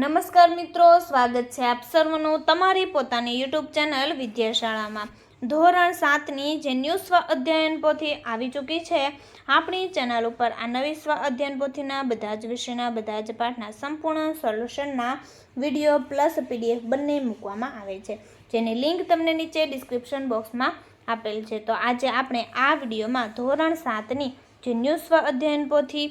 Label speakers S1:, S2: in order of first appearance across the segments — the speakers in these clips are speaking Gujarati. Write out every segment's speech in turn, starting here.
S1: નમસ્કાર મિત્રો, સ્વાગત છે આપ સર્વનું તમારી પોતાની યુટ્યુબ ચેનલ વિદ્યાશાળામાં. ધોરણ સાતની જે ન્યૂ સ્વ અધ્યયન પોથી આવી ચૂકી છે, આપણી ચેનલ ઉપર આ નવી સ્વ અધ્યયન પોથીના બધા જ વિષયના, બધા જ પાઠના સંપૂર્ણ સોલ્યુશનના વીડિયો પ્લસ પીડીએફ બંને મૂકવામાં આવે છે. જેની લિંક તમને નીચે ડિસ્ક્રિપ્શન બોક્સમાં આપેલ છે. તો આજે આપણે આ વિડીયોમાં ધોરણ સાતની જે ન્યૂ સ્વ અધ્યયન પોથી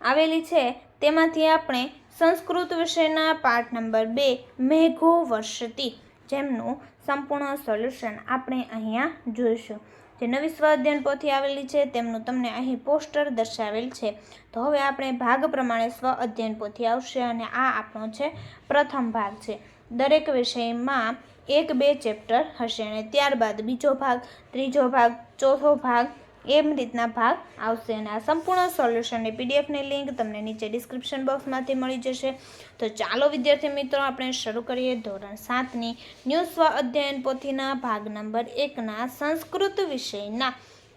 S1: આવેલી છે, તેમાંથી આપણે સંસ્કૃત વિષયના પાઠ નંબર બે, મેઘો વર્ષતી. જેમનું સંપૂર્ણ સોલ્યુશન આપણે અહીંયા જોઈશું. જે નવી સ્વાધ્યાયન પોથી આવેલી છે, તેમનું તમને અહીં પોસ્ટર દર્શાવેલ છે. તો હવે આપણે ભાગ પ્રમાણે સ્વ અધ્યયન પોથી આવશે અને આ આપણો છે, પ્રથમ ભાગ છે. દરેક વિષયમાં એક બે ચેપ્ટર હશે અને ત્યારબાદ બીજો ભાગ, ત્રીજો ભાગ, ચોથો ભાગ એમ રીતના ભાગ આવશે અને આ સંપૂર્ણ સોલ્યુશનની પીડીએફની લિંક તમને નીચે ડિસ્ક્રિપ્શન બોક્સમાંથી મળી જશે. તો ચાલો વિદ્યાર્થી મિત્રો, આપણે શરૂ કરીએ ધોરણ સાતની ન્યૂ સ્વ અધ્યયન પોથીના ભાગ નંબર એકના સંસ્કૃત વિષયના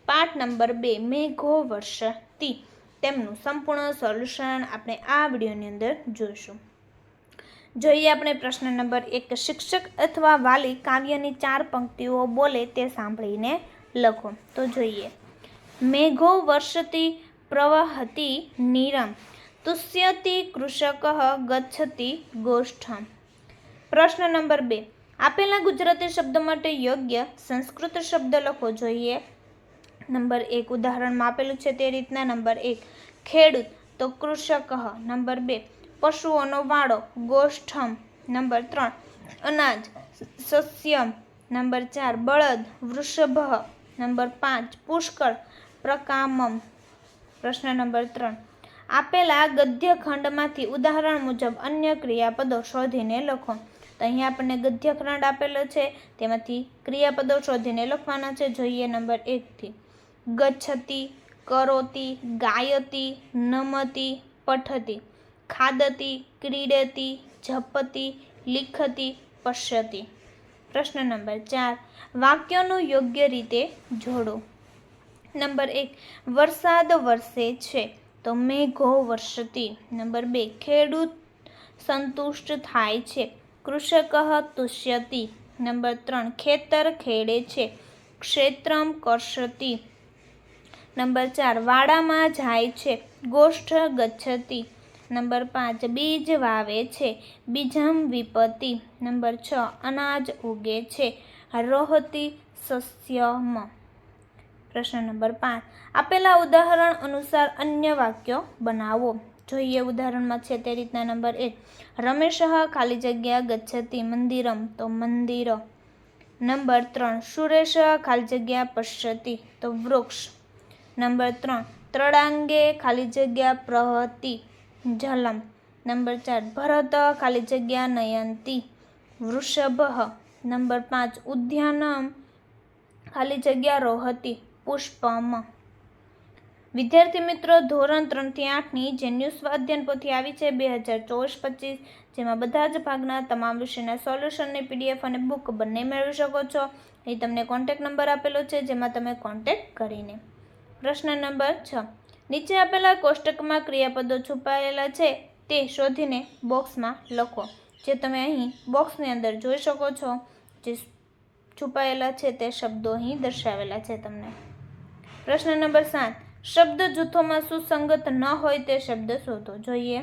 S1: પાઠ નંબર બે, મેઘો વર્ષતી. તેમનું સંપૂર્ણ સોલ્યુશન આપણે આ વિડીયોની અંદર જોઈશું. જોઈએ આપણે પ્રશ્ન નંબર એક, શિક્ષક અથવા વાલી કાવ્યની ચાર પંક્તિઓ બોલે તે સાંભળીને લખો. તો જોઈએ. મેઘો વર્ષતી પ્રવહતિ નીરમ, તુષ્યતિ કૃષક ગચ્છતિ ગોષ્ઠમ. પ્રશ્ન નંબર બે. આપેલા ગુજરાતી શબ્દ માટે યોગ્ય સંસ્કૃત શબ્દ લખો જોઈએ? નંબર એક, ઉદાહરણમાં આપેલું છે તે રીતના. નંબર એક, ખેડૂત, તો કૃષક. નંબર બે, પશુઓનો વાળો ગોષ્ઠમ. નંબર ત્રણ, અનાજ સસ્યમ. નંબર ચાર, બળદ, વૃષભ. નંબર પાંચ, પુષ્કળ. પ્રકામમ. પ્રશ્ન નંબર ત્રણ. આપેલા ગદ્યખંડમાંથી ઉદાહરણ મુજબ અન્ય ક્રિયાપદો શોધીને લખો. તો અહીંયા આપણને ગદ્યખંડ આપેલો છે, તેમાંથી ક્રિયાપદો શોધીને લખવાના છે. જોઈએ નંબર એકથી ગચ્છતી, કરોતી, ગાયતી, નમતી, પઠતી. ખાદતી, ક્રીડતી, જપતી, લિખતી, પશ્યતી. પ્રશ્ન નંબર ચાર. વાક્યોનું યોગ્ય રીતે જોડો. નંબર એક, વરસાદ વરસે છે. તો મેઘો વર્ષતી નંબર બે, ખેડૂત સંતુષ્ટ થાય છે. કૃષક તુષ્યતિ. નંબર ત્રણ, ખેતર ખેડે છે. ક્ષેત્રમ કર્ષતી. નંબર ચાર, વાડામાં જાય છે. ગોષ્ઠ ગચ્છતી. નંબર પાંચ, બીજ વાવે છે. બીજમ વિપત્તિ. નંબર છ, અનાજ ઉગે છે. રોહતી સસ્યમ. પ્રશ્ન નંબર પાંચ. આપેલા ઉદાહરણ અનુસાર અન્ય વાક્યો બનાવો. જોઈએ ઉદાહરણમાં છે તે રીતના નંબર એક. રમેશ ખાલી જગ્યા ગચ્છતી મંદિરમ તો મંદિર. નંબર ત્રણ. સુરેશ ખાલી જગ્યા પશ્યતી તો વૃક્ષ. નંબર ત્રણ. ત્રળાંગે ખાલી જગ્યા પ્રહતી જલમ. નંબર ચાર. ભરત ખાલી જગ્યા નયંતી વૃષભ નંબર પાંચ. ઉદ્યાનમ ખાલી જગ્યા રોહતી પુષ્પમ. વિદ્યાર્થી મિત્રો, ધોરણ ત્રણથી આઠની જે ન્યૂ સ્વાધ્યાયન પોથી આવી છે બે હજાર ચોવીસ પચીસ, જેમાં બધા જ ભાગના તમામ વિષયના સોલ્યુશનની પીડીએફ અને બુક બંને મેળવી શકો છો. એ તમને કોન્ટેક નંબર આપેલો છે, જેમાં તમે કોન્ટેક કરીને. પ્રશ્ન નંબર છ. નીચે આપેલા કોષ્ટકમાં ક્રિયાપદો છુપાયેલા છે, તે શોધીને બોક્સમાં લખો, જે તમે અહીં બોક્સની અંદર જોઈ શકો છો. જે છુપાયેલા છે, તે શબ્દો અહીં દર્શાવેલા છે તમને. પ્રશ્ન નંબર સાત. શબ્દ જૂથોમાં સુસંગત ન હોય તે શબ્દ શોધો. જોઈએ.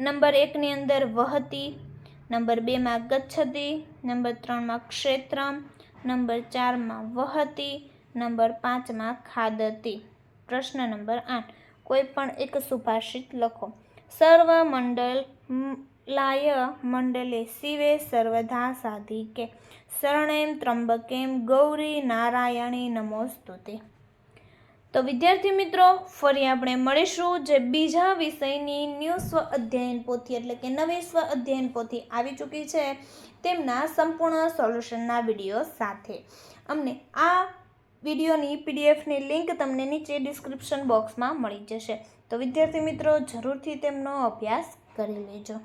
S1: નંબર એકની અંદર વહતી, નંબર બેમાં ગચ્છતી, નંબર ત્રણમાં ક્ષેત્રમ, નંબર ચારમાં વહતી, નંબર પાંચમાં ખાદતી. પ્રશ્ન નંબર આઠ. કોઈ પણ એક સુભાષિત લખો. સર્વ મંડળ લાય મંડલે શિવે સર્વધા સાધિકે. શરણેમ ત્રંબકેમ ગૌરી નારાયણી નમોસ્તુતે. તો વિદ્યાર્થી મિત્રો, ફરી આપણે મળીશું જે બીજા વિષયની ન્યૂ સ્વ અધ્યયન પોથી, એટલે કે નવી સ્વ અધ્યયન પોથી આવી ચૂકી છે તેમના સંપૂર્ણ સોલ્યુશનના વીડિયો સાથે. અમને આ વિડીયોની પીડીએફની લિંક તમને નીચે ડિસ્ક્રિપ્શન બોક્સમાં મળી જશે. તો વિદ્યાર્થી મિત્રો, જરૂરથી તેમનો અભ્યાસ કરી લેજો.